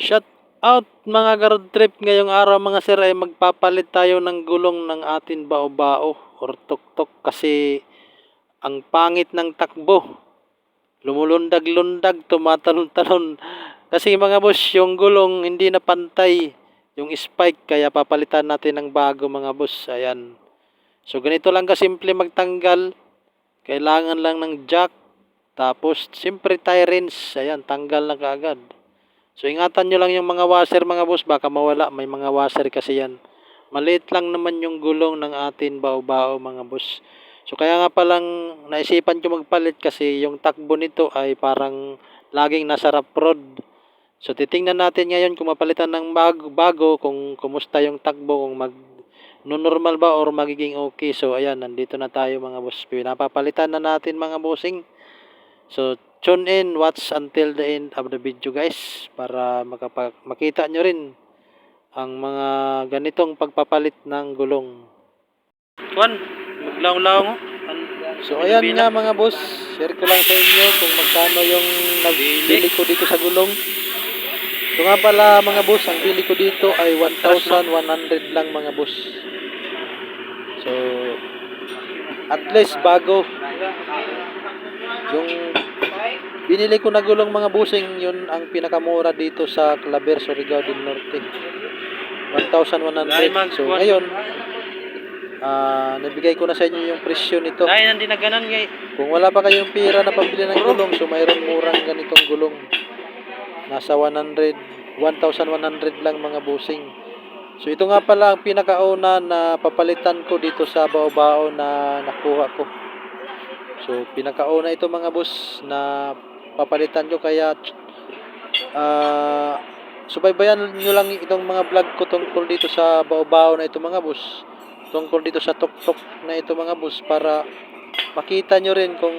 Shout out mga garod trip ngayong araw mga sir ay magpapalit tayo ng gulong ng atin bao-bao or tuktok kasi ang pangit ng takbo. Lumulundag-lundag, tumatalon-talon. Kasi mga boss, yung gulong hindi na pantay yung spike kaya papalitan natin ng bago mga boss. Ayan. So ganito lang kasimple magtanggal. Kailangan lang ng jack. Tapos siyempre tie wrench. Ayan, tanggal na kaagad. So ingatan nyo lang yung mga washer mga boss, baka mawala. May mga washer kasi yan. Maliit lang naman yung gulong ng atin bao-bao mga boss. So kaya nga palang naisipan ko magpalit kasi yung takbo nito ay parang laging nasa rough road. So titingnan natin ngayon kung mapalitan ng bago, bago kung kumusta yung takbo, kung mag no normal ba or magiging okay. So ayan, nandito na tayo mga boss. Pinapapalitan na natin mga bossing. So tune in, watch until the end of the video guys para makapag makita nyo rin ang mga ganitong pagpapalit ng gulong. Juan, maglaw-law mo. So ayan nga mga boss, share ko lang sa inyo kung magkano yung nabili ko dito sa gulong. So nga pala mga boss, ang bili ko dito ay 1,100 lang mga boss. So at least bago yung binili ko na gulong mga busing yun ang pinakamura dito sa Claver Surigao del Norte. 1,100 so ngayon ah nabigay ko na sa inyo yung presyo nito. Dahil nang dinaganan ngay. kung wala pa kayong pira na pambili ng gulong so mayroon murang ganitong gulong. Nasa 100 1,100 lang mga busing. So ito nga pala ang pinakauna na papalitan ko dito sa bao-bao na nakuha ko. So, pinakauna ito mga boss na papalitan ko kaya ah subaybayan nyo lang itong mga vlog ko tungkol dito sa bao-bao na ito mga boss. Tungkol dito sa tok-tok na ito mga boss para makita nyo rin kung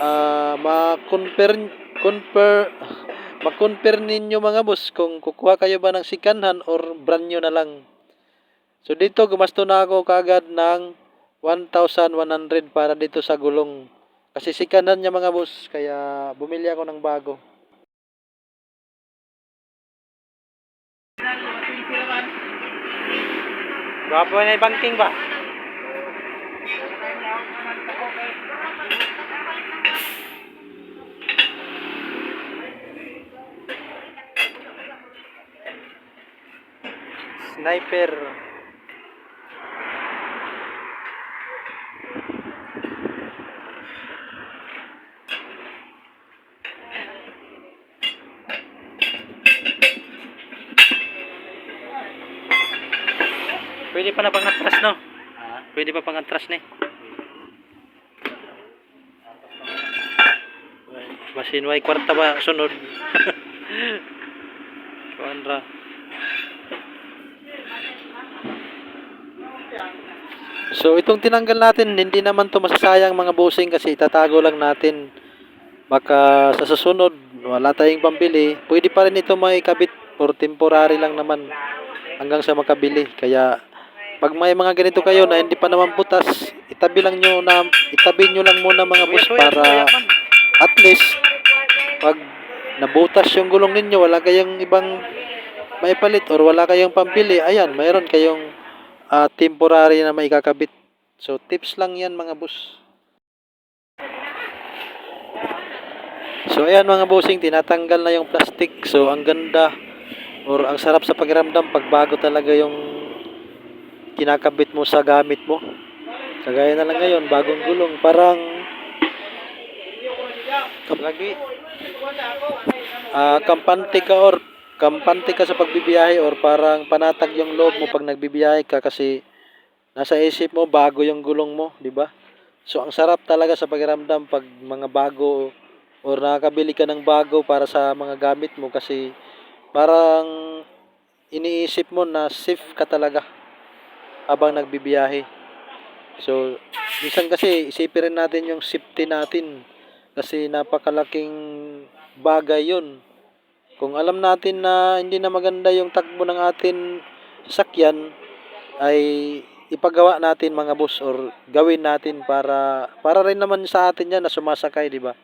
ah ma-compare compare ma-compare ninyo mga boss kung kukuha kayo ba ng sikanhan or brand new na lang. So dito gumasto na ako kagad ng 1,100 para dito sa gulong. Kasi sikanan niya mga boss, kaya bumili ako ng bago. Gwapo na banking ba? Sniper. Pwede pa na pang atras no? Pwede pa pang atras ni. Masin way kwarta ba sunod. Kuandra. So itong tinanggal natin, hindi naman to masasayang mga bossing kasi itatago lang natin. Baka sa susunod, wala tayong pambili. Pwede pa rin ito may kabit for temporary lang naman hanggang sa makabili. Kaya pag may mga ganito kayo na hindi pa naman butas, itabi lang nyo na itabi nyo lang muna mga boss para at least pag nabutas yung gulong ninyo, wala kayong ibang maipalit or wala kayong pambili, ayan, mayroon kayong ah, temporary na maikakabit. So tips lang yan mga boss. So ayan mga bossing, tinatanggal na yung plastic. So ang ganda or ang sarap sa pakiramdam pag bago talaga yung kinakabit mo sa gamit mo. Kagaya na lang ngayon, bagong gulong, parang lagi ah kampante ka or kampante ka sa pagbibiyahe or parang panatag yung loob mo pag nagbibiyahe ka kasi nasa isip mo bago yung gulong mo, di ba? So ang sarap talaga sa pakiramdam pag mga bago or nakakabili ka ng bago para sa mga gamit mo kasi parang iniisip mo na safe ka talaga habang nagbibiyahe. So, minsan kasi isipin rin natin yung safety natin kasi napakalaking bagay yun. Kung alam natin na hindi na maganda yung takbo ng atin sasakyan, ay ipagawa natin mga boss or gawin natin para para rin naman sa atin yan na sumasakay, di ba?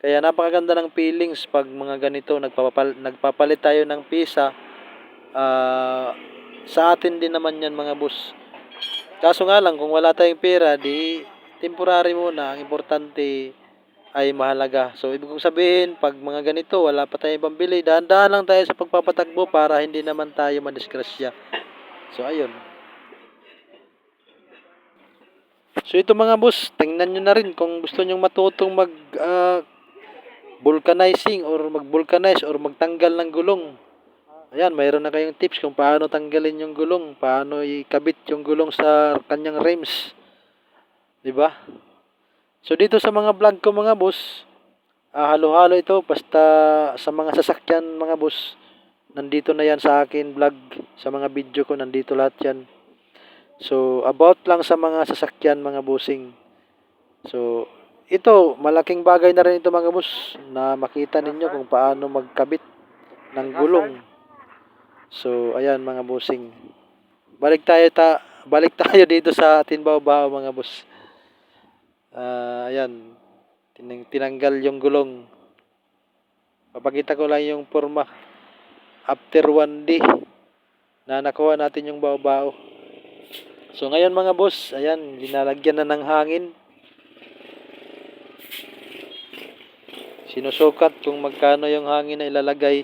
Kaya napakaganda ng feelings pag mga ganito nagpapal nagpapalit tayo ng pisa. Ah, sa atin din naman 'yan mga boss. Kaso nga lang kung wala tayong pera, di temporary muna. Ang importante ay mahalaga. So ibig kong sabihin, pag mga ganito, wala pa tayong pambili, dahan-dahan lang tayo sa pagpapatakbo para hindi naman tayo madisgrasya. So ayun. So ito mga boss, tingnan nyo na rin kung gusto nyong matutong mag ah, vulcanizing or mag-vulcanize or magtanggal ng gulong. Ayan, mayroon na kayong tips kung paano tanggalin yung gulong, paano ikabit yung gulong sa kanyang rims. 'Di ba? So dito sa mga vlog ko mga boss, ah, halo-halo ito basta sa mga sasakyan mga boss. Nandito na 'yan sa akin vlog, sa mga video ko nandito lahat 'yan. So about lang sa mga sasakyan mga bossing. So ito, malaking bagay na rin ito mga boss na makita ninyo kung paano magkabit ng gulong. So, ayan mga bossing. Balik tayo ta balik tayo dito sa Tinbao-bao mga boss. Ah, ayan. Tinang tinanggal yung gulong. Papakita ko lang yung forma after one day na nakuha natin yung bao-bao. So ngayon mga boss, ayan, linalagyan na ng hangin. Sinusukat kung magkano yung hangin na ilalagay.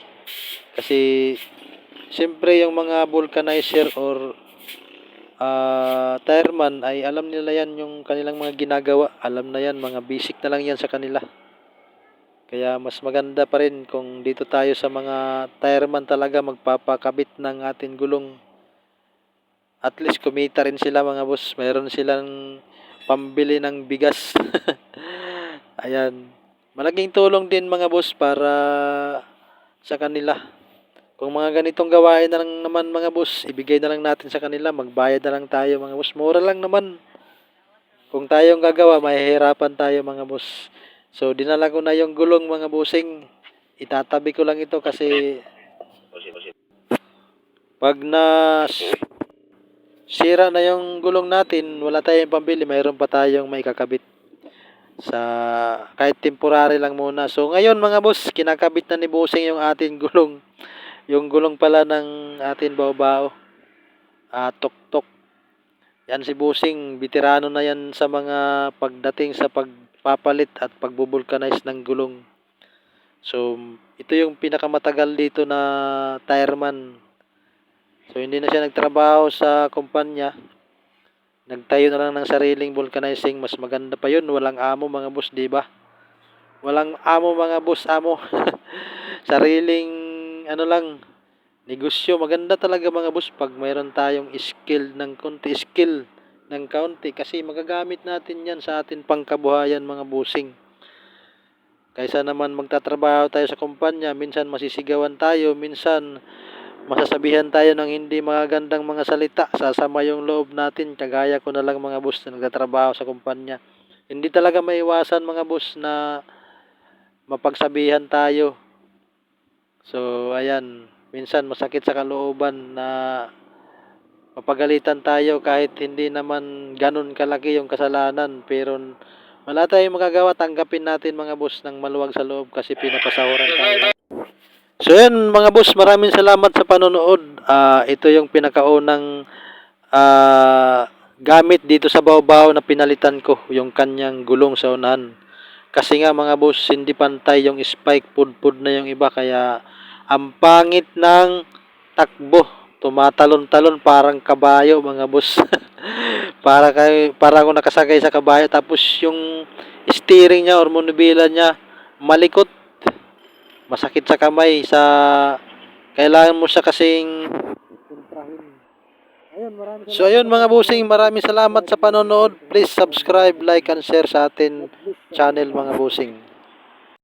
Kasi Siyempre yung mga vulcanizer or ah tireman ay alam nila yan yung kanilang mga ginagawa. Alam na yan, mga basic na lang yan sa kanila. Kaya mas maganda pa rin kung dito tayo sa mga tireman talaga magpapakabit ng ating gulong. At least kumita rin sila mga boss. Mayroon silang pambili ng bigas. Ayan. Malaking tulong din mga boss para sa kanila. Kung mga ganitong gawain na lang naman mga boss, ibigay na lang natin sa kanila, magbayad na lang tayo mga boss. Mura lang naman. Kung tayong gagawa, mahihirapan tayo mga boss. So, dinala ko na yung gulong mga bossing. Itatabi ko lang ito kasi pag na sira na yung gulong natin, wala tayong pambili, mayroon pa tayong may kakabit sa kahit temporary lang muna. So, ngayon mga boss, kinakabit na ni bossing yung ating gulong yung gulong pala ng atin bao-bao. Ah, tok-tok. Yan si Busing, veterano na yan sa mga pagdating sa pagpapalit at pagbubulkanize ng gulong. So, ito yung pinakamatagal dito na tireman. So, hindi na siya nagtrabaho sa kumpanya. Nagtayo na lang ng sariling vulcanizing. Mas maganda pa yun. Walang amo mga boss, di ba? Walang amo mga boss, amo. sariling ano lang, negosyo. Maganda talaga mga boss pag mayroon tayong skill ng konti, skill ng kaunti kasi magagamit natin yan sa atin pangkabuhayan mga busing. Kaysa naman magtatrabaho tayo sa kumpanya, minsan masisigawan tayo, minsan masasabihan tayo ng hindi magagandang mga salita, sasama yung loob natin, kagaya ko na lang mga boss na nagtatrabaho sa kumpanya. Hindi talaga maiwasan mga boss na mapagsabihan tayo So, ayan, minsan masakit sa kalooban na mapagalitan tayo kahit hindi naman ganun kalaki yung kasalanan. Pero wala tayong magagawa, tanggapin natin mga boss ng maluwag sa loob kasi pinapasahuran tayo. So, yan mga boss, maraming salamat sa panonood. Ah, ito yung pinakaunang ah, gamit dito sa Baobao na pinalitan ko, yung kanyang gulong sa unahan. Kasi nga mga boss, hindi pantay yung spike, pud-pud na yung iba kaya ang pangit ng takbo. Tumatalon-talon parang kabayo mga boss. para kay para ako nakasakay sa kabayo tapos yung steering niya or manubila niya malikot. Masakit sa kamay sa kailangan mo siya kasing So ayun mga bossing, maraming salamat sa panonood. Please subscribe, like and share sa atin channel mga bossing.